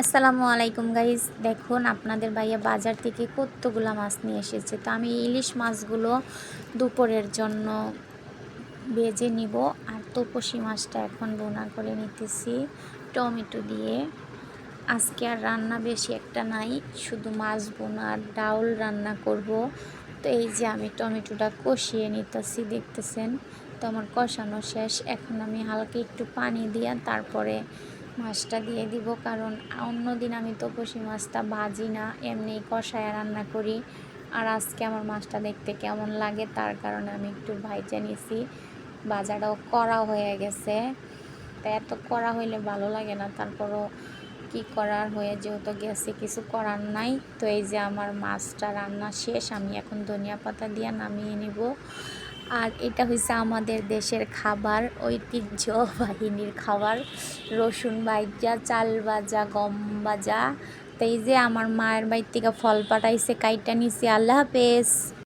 আসসালামু আলাইকুম গাইজ দেখুন, আপনাদের ভাইয়া বাজার থেকে কতগুলো মাছ নিয়ে এসেছে। তো আমি ইলিশ মাছগুলো দুপুরের জন্য ভেজে নিব আর তপসি মাছটা এখন বোনা করে নিতেছি টমেটো দিয়ে। আজকে আর রান্না বেশি একটা নাই, শুধু মাছ বোনা আর ডাউল রান্না করব। তো এই যে আমি টমেটোটা কষিয়ে নিতেছি, দেখতেছেন? তো আমার কষানো শেষ। এখন আমি হালকা একটু পানি দিয়ে তারপরে মাছটা দিয়ে দিব, কারণ অন্য দিন আমি তপসি মাছটা ভাজি না, এমনি কষায় রান্না করি। আর আজকে আমার মাছটা দেখতে কেমন লাগে, তার কারণে আমি একটু ভাইজা নিছি। বাজারটাও করা হয়ে গেছে। তা এত করা হইলে ভালো লাগে না, তারপরও কি করার হয়ে, যেহেতু গেছে, কিছু করার নাই। তো এই যে আমার মাছটা রান্না শেষ, আমি এখন ধনিয়া পাতা দিয়ে নামিয়ে নিব। আর এটা হয়েছে আমাদের দেশের খাবার, ঐতিহ্যবাহিনীর খাবার। রসুন ভাজা চাল বাজা গম বাজা তো এই যে আমার মায়ের বাড়ির থেকে ফল পাঠাইছে, কাইটা নিছি। আল্লাহ হাফেজ।